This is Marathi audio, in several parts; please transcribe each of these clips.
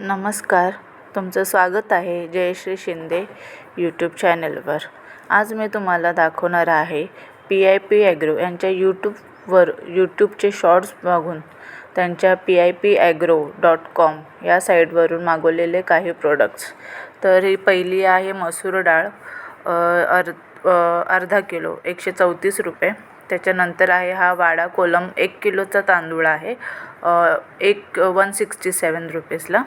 नमस्कार. तुमचं स्वागत आहे जयश्री शिंदे यूट्यूब चॅनलवर आज मी तुम्हाला दाखवणार आहे पी आय पी ॲग्रो यांच्या यूट्यूबवर यूट्यूबचे शॉर्ट्स बघून त्यांच्या P I P agro dot com या साईटवरून मागवलेले काही प्रोडक्ट्स तर ही पहिली आहे मसूर डाळ अर् अर्धा किलो एकशे चौतीस रुपये. त्याच्यानंतर आहे हा वाडा कोलम एक किलोचा तांदूळ आहे. एक वन सिक्स्टी सेवन रुपीजला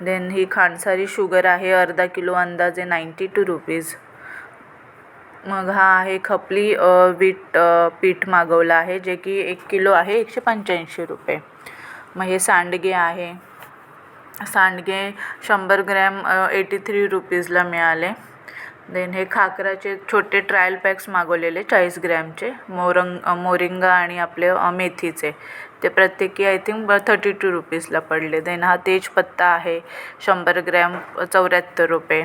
देन ही खांडसारी शुगर आहे अर्धा किलो अंदाजे नाईंटी टू रुपीज मग हा आहे खपली वीट पीठ मागवलं आहे जे की एक किलो आहे एकशे पंच्याऐंशी रुपये. मग हे सांडगे आहे. सांडगे शंभर ग्रॅम एटी थ्री रुपीजला मिळाले. देन हे खाकराचे छोटे ट्रायल पॅक्स मागवलेले चाळीस ग्रॅमचे. मोरंग मोरिंगा आणि आपले मेथीचे. ते प्रत्येकी आय थिंक थर्टी टू रुपीजला पडले. देन हा तेजपत्ता आहे शंभर ग्रॅम चौऱ्याहत्तर रुपये.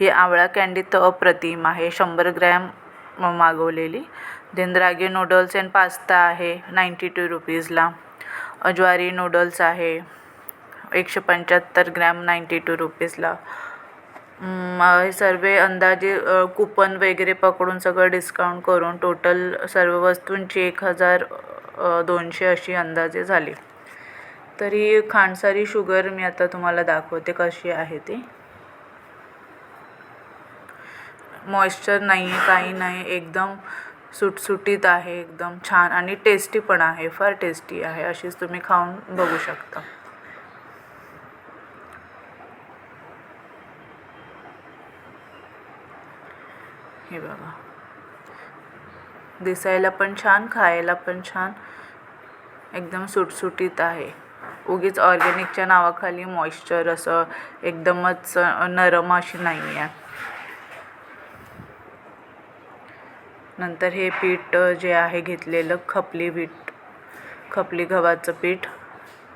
ही आवळा कँडी तर अप्रतिम आहे. शंभर ग्रॅम मागवलेली. Then ragi noodles and pasta आहे नाईंटी टू रुपीजला ज्वारी नूडल्स आहे एकशे पंच्याहत्तर ग्रॅम नाईंटी टू रुपीजला हे सर्व अंदाजे कुपन वगैरे पकडून सगळं डिस्काउंट करून टोटल सर्व वस्तूंची एक हजार दोनशे अशी अंदाजे झाली. तरी खांडसारी शुगर मी आता तुम्हाला दाखवते कशी आहे ती. मॉइश्चर नाही आहे काही नाही एकदम सुटसुटीत आहे एकदम छान आणि टेस्टी पण आहे फार टेस्टी आहे अशीच तुम्ही खाऊन बघू शकता. हे बघा. दिसायला पण छान खायला पण छान. एकदम सुटसुटीत आहे. उगीच ऑर्गॅनिकच्या नावाखाली मॉइश्चर असं एकदमच नरम अशी नाही आहे नंतर हे पीठ जे आहे घेतलेलं खपली पीठ खपली गव्हाचं पीठ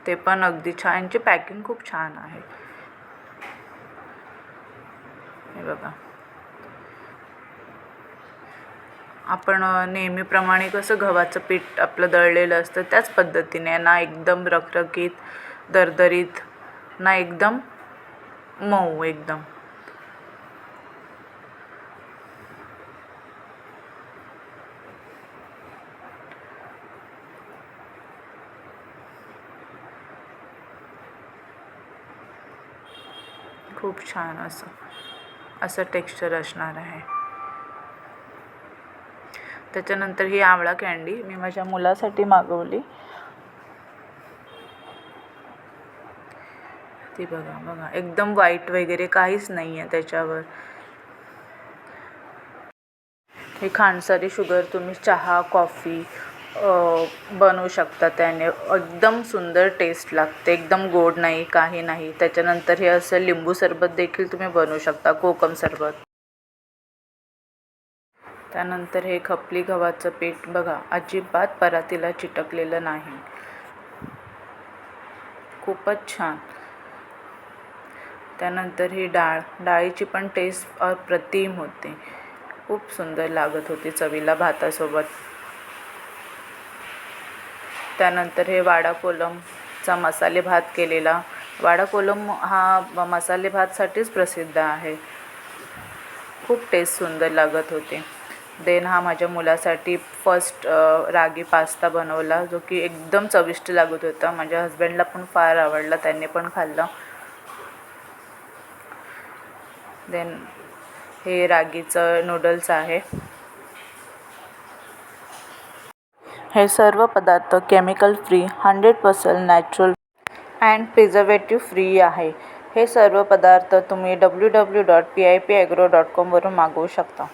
ते पण अगदी छान. यांची पॅकिंग खूप छान आहे. हे बघा. आपण नेहमीप्रमाणे कसं गव्हाचं पीठ आपलं दळलेलं असतं त्याच पद्धतीने ना एकदम रखरखीत दरदरीत ना एकदम मऊ एकदम. खूप छान असं असं टेक्स्चर असणार आहे. त्याच्यानंतर ही आवळा कँडी मी माझ्या मुलासाठी मागवली. ती बघा बघा. एकदम वाईट वगैरे काहीच नाही आहे त्याच्यावर. हे खांडसारी शुगर तुम्ही चहा कॉफी बनवू शकता त्याने. एकदम सुंदर टेस्ट लागते. एकदम गोड नाही काही नाही. त्याच्यानंतर हे असं लिंबू सरबत देखील तुम्ही बनवू शकता कोकम सरबत. त्यानंतर हे खपली गव्हाचं पीठ बघा अजिबात परातीला चिटकलेलं नाही. खूपच छान. त्यानंतर ही डाळ डाळीची पण टेस्ट अप्रतिम होते. खूप सुंदर लागत होती चवीला भातासोबत. त्यानंतर हे वाडा कोलमचा मसाले भात केलेला. वाडा कोलम हा मसाले भातसाठीच प्रसिद्ध आहे. खूप टेस्ट सुंदर लागत होते. देन हा माझ्या मुलासाठी फर्स्ट रागी पास्ता बनवला जो की एकदम चविष्ट लागत होता. माझ्या हजबंडला पण फार आवडला त्यांनी पण खाल्लं. देन हे रागीचं नूडल्स आहे. हे सर्व पदार्थ chemical free hundred percent natural and preservative free आहे. हे सर्व पदार्थ तुम्ही W W dot P I P agro dot कॉमवरून मागवू शकता.